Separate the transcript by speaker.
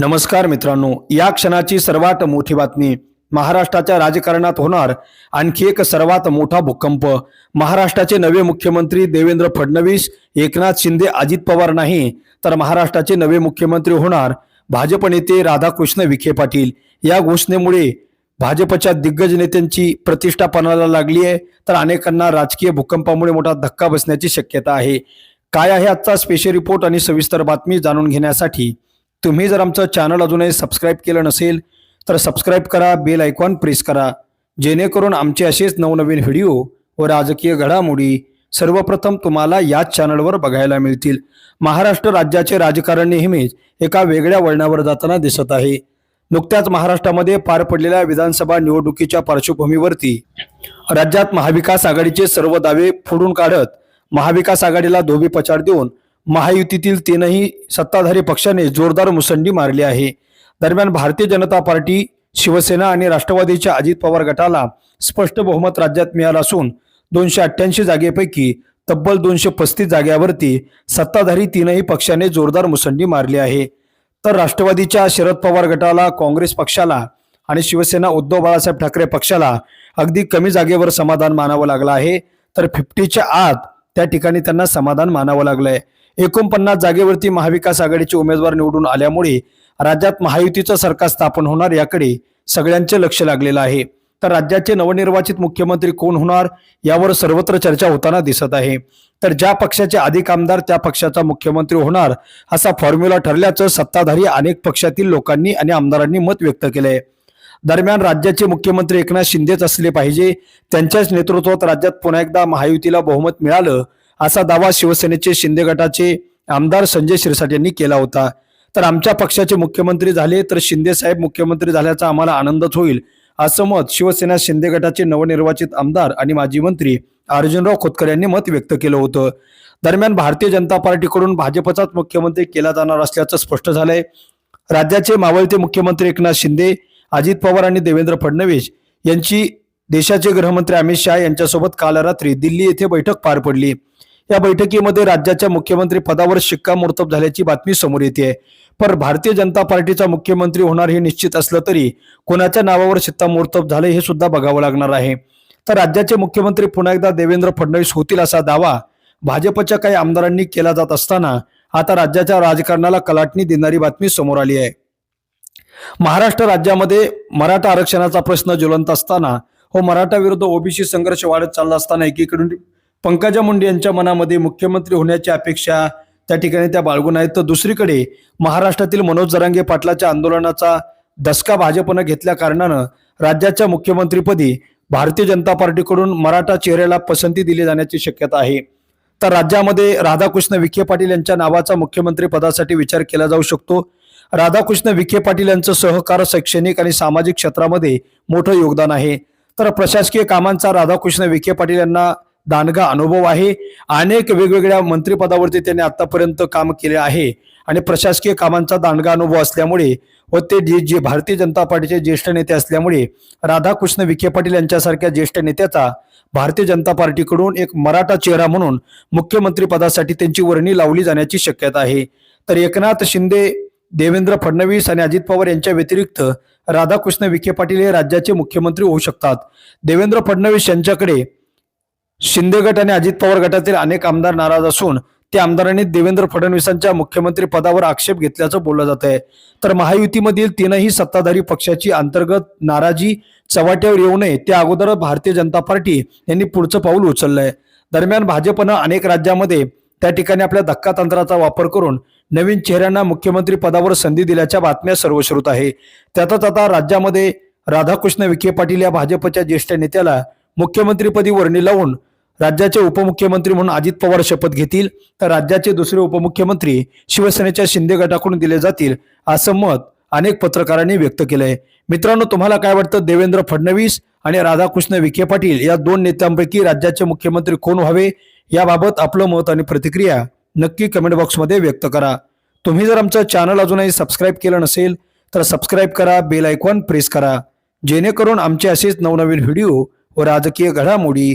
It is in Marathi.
Speaker 1: नमस्कार मित्रांनो या क्षणाची सर्वात मोठी बातमी महाराष्ट्राच्या राजकारणात होणार. आणखी एक सर्वात मोठा भूकंप. महाराष्ट्राचे नवे मुख्यमंत्री देवेंद्र फडणवीस एकनाथ शिंदे अजित पवार नाही तर महाराष्ट्राचे नवे मुख्यमंत्री होणार भाजप नेते राधाकृष्ण विखे पाटील. या घोषणेमुळे भाजपच्या दिग्गज नेत्यांची प्रतिष्ठा पणाला लागली आहे तर अनेकांना राजकीय भूकंपामुळे मोठा धक्का बसण्याची शक्यता आहे. काय आहे आजचा स्पेशल रिपोर्ट आणि सविस्तर बातमी जाणून घेण्यासाठी तुम्ही जर आमचं चॅनल अजूनही सबस्क्राईब केलं नसेल तर सबस्क्राईब करा बेल आयकॉन प्रेस करा. जेणेकरून आमचे असेच नवनवीन व्हिडिओ व राजकीय घडामोडी सर्वप्रथम तुम्हाला याच चॅनलवर बघायला मिळतील. महाराष्ट्र राज्याचे राजकारण नेहमीच एका वेगळ्या वळणावर जाताना दिसत आहे. नुकत्याच महाराष्ट्रामध्ये पार पडलेल्या विधानसभा निवडणुकीच्या पार्श्वभूमीवरती राज्यात महाविकास आघाडीचे सर्व दावे फोडून काढत महाविकास आघाडीला धोबी पछाड देऊन महायुतीतील तीनही सत्ताधारी पक्षाने जोरदार मुसंडी मारली आहे. दरम्यान भारतीय जनता पार्टी शिवसेना आणि राष्ट्रवादीच्या अजित पवार गटाला स्पष्ट बहुमत राज्यात मिळालं असून दोनशे अठ्ठ्याऐंशी जागेपैकी तब्बल दोनशे पस्तीस जाग्यावरती सत्ताधारी तीनही पक्षाने जोरदार मुसंडी मारली आहे. तर राष्ट्रवादीच्या शरद पवार गटाला काँग्रेस पक्षाला आणि शिवसेना उद्धव बाळासाहेब ठाकरे पक्षाला अगदी कमी जागेवर समाधान मानावं लागलं आहे. तर फिफ्टीच्या आत त्या ठिकाणी त्यांना समाधान मानावं लागलंय. एकोणपन्नास जागेवरती महाविकास आघाडीचे उमेदवार निवडून आल्यामुळे राज्यात महायुतीचं सरकार स्थापन होणार याकडे सगळ्यांचे लक्ष लागलेलं आहे. तर राज्याचे नवनिर्वाचित मुख्यमंत्री कोण होणार यावर सर्वत्र चर्चा होताना दिसत आहे. तर ज्या पक्षाचे अधिक आमदार त्या पक्षाचा मुख्यमंत्री होणार असा फॉर्म्युला ठरल्याचं सत्ताधारी अनेक पक्षातील लोकांनी आणि आमदारांनी मत व्यक्त केलंय. दरम्यान राज्याचे मुख्यमंत्री एकनाथ शिंदेच असले पाहिजे. त्यांच्याच नेतृत्वात राज्यात पुन्हा एकदा महायुतीला बहुमत मिळालं असा दावा शिवसेनेचे शिंदे गटाचे आमदार संजय शिरसाट यांनी केला होता. तर आमच्या पक्षाचे मुख्यमंत्री झाले तर शिंदे साहेब मुख्यमंत्री झाल्याचा आम्हाला आनंदच होईल असं मत शिवसेना शिंदे गटाचे नवनिर्वाचित आमदार आणि माजी मंत्री अर्जुनराव खोतकर यांनी मत व्यक्त केलं होतं. दरम्यान भारतीय जनता पार्टीकडून भाजपचाच मुख्यमंत्री केला जाणार असल्याचं स्पष्ट झालंय. राज्याचे मावळते मुख्यमंत्री एकनाथ शिंदे अजित पवार आणि देवेंद्र फडणवीस यांची देशाचे गृहमंत्री अमित शहा यांच्यासोबत काल रात्री दिल्ली येथे बैठक पार पडली. या बैठकीमध्ये राज्याच्या मुख्यमंत्री पदावर शिक्कामोर्तब झाल्याची बातमी समोर येते. पर भारतीय जनता पार्टीचा मुख्यमंत्री होणार हे निश्चित असलं तरी कोणाच्या नावावर शिक्कामोर्तब झाले हे सुद्धा बघावं लागणार आहे. तर राज्याचे मुख्यमंत्री पुन्हा एकदा देवेंद्र फडणवीस होतील असा दावा भाजपच्या काही आमदारांनी केला जात असताना आता राज्याच्या राजकारणाला कलाटणी देणारी बातमी समोर आली आहे. महाराष्ट्र राज्यामध्ये मराठा आरक्षणाचा प्रश्न ज्वलंत असताना हो मराठा विरुद्ध ओबीसी संघर्ष वाढत चालला असताना एकीकडून पंकजा मुंडे यांच्या मनामध्ये मुख्यमंत्री होण्याची अपेक्षा त्या ठिकाणी त्या बाळगून आहेत. तर दुसरीकडे महाराष्ट्रातील मनोज जरांगे पाटलाच्या आंदोलनाचा दसका भाजपनं घेतल्या कारणानं राज्याच्या मुख्यमंत्रीपदी भारतीय जनता पार्टीकडून मराठा चेहऱ्याला पसंती दिली जाण्याची शक्यता आहे. तर राज्यामध्ये राधाकृष्ण विखे पाटील यांच्या नावाचा मुख्यमंत्री पदासाठी विचार केला जाऊ शकतो. राधाकृष्ण विखे पाटील यांचं सहकार शैक्षणिक आणि सामाजिक क्षेत्रामध्ये मोठं योगदान आहे. तर प्रशासकीय कामांचा राधाकृष्ण विखे पाटील यांना दानगा अनुभव आहे. अनेक वेगवेगळ्या मंत्रिपदावरती त्यांनी आतापर्यंत काम केले आहे. आणि प्रशासकीय कामांचा दांडगा अनुभव असल्यामुळे व ते जे जे भारतीय जनता पार्टीचे ज्येष्ठ नेते असल्यामुळे राधाकृष्ण विखे पाटील यांच्यासारख्या ज्येष्ठ नेत्याचा भारतीय जनता पार्टीकडून एक मराठा चेहरा म्हणून मुख्यमंत्री पदासाठी त्यांची वर्णी लावली जाण्याची शक्यता आहे. तर एकनाथ शिंदे देवेंद्र फडणवीस आणि अजित पवार यांच्या व्यतिरिक्त राधाकृष्ण विखे पाटील हे राज्याचे मुख्यमंत्री होऊ शकतात. देवेंद्र फडणवीस यांच्याकडे शिंदे गट आणि अजित पवार गटातील अनेक आमदार नाराज असून त्या आमदारांनी देवेंद्र फडणवीसांच्या मुख्यमंत्री पदावर आक्षेप घेतल्याचं बोललं जात आहे. तर महायुतीमधील तीनही सत्ताधारी पक्षाची अंतर्गत नाराजी चव्हाट्यावर येऊ नये त्या अगोदर भारतीय जनता पार्टी यांनी पुढचं पाऊल उचललंय. दरम्यान भाजपनं अनेक राज्यामध्ये त्या ठिकाणी आपल्या धक्का तंत्राचा वापर करून नवीन चेहऱ्यांना मुख्यमंत्री पदावर संधी दिल्याच्या बातम्या सर्वश्रुत आहे. त्यातच आता राज्यामध्ये राधाकृष्ण विखे पाटील या भाजपच्या ज्येष्ठ नेत्याला मुख्यमंत्रीपदी वर्णी लावून राज्याचे उपमुख्यमंत्री म्हणून अजित पवार शपथ घेतील तर राज्याचे दुसरे उपमुख्यमंत्री शिवसेनेच्या शिंदे गटाकडून दिले जातील असं मत अनेक पत्रकारांनी व्यक्त केलंय. मित्रांनो तुम्हाला काय वाटतं? देवेंद्र फडणवीस आणि राधाकृष्ण विखे पाटील या दोन नेत्यांपैकी राज्याचे मुख्यमंत्री कोण व्हावे? याबाबत आपलं मत आणि प्रतिक्रिया नक्की कमेंट बॉक्समध्ये व्यक्त करा. तुम्ही जर आमचं चॅनल अजूनही सबस्क्राईब केलं नसेल तर सबस्क्राईब करा बेल आयकॉन प्रेस करा. जेणेकरून आमचे असेच नवनवीन व्हिडिओ व राजकीय घडामोडी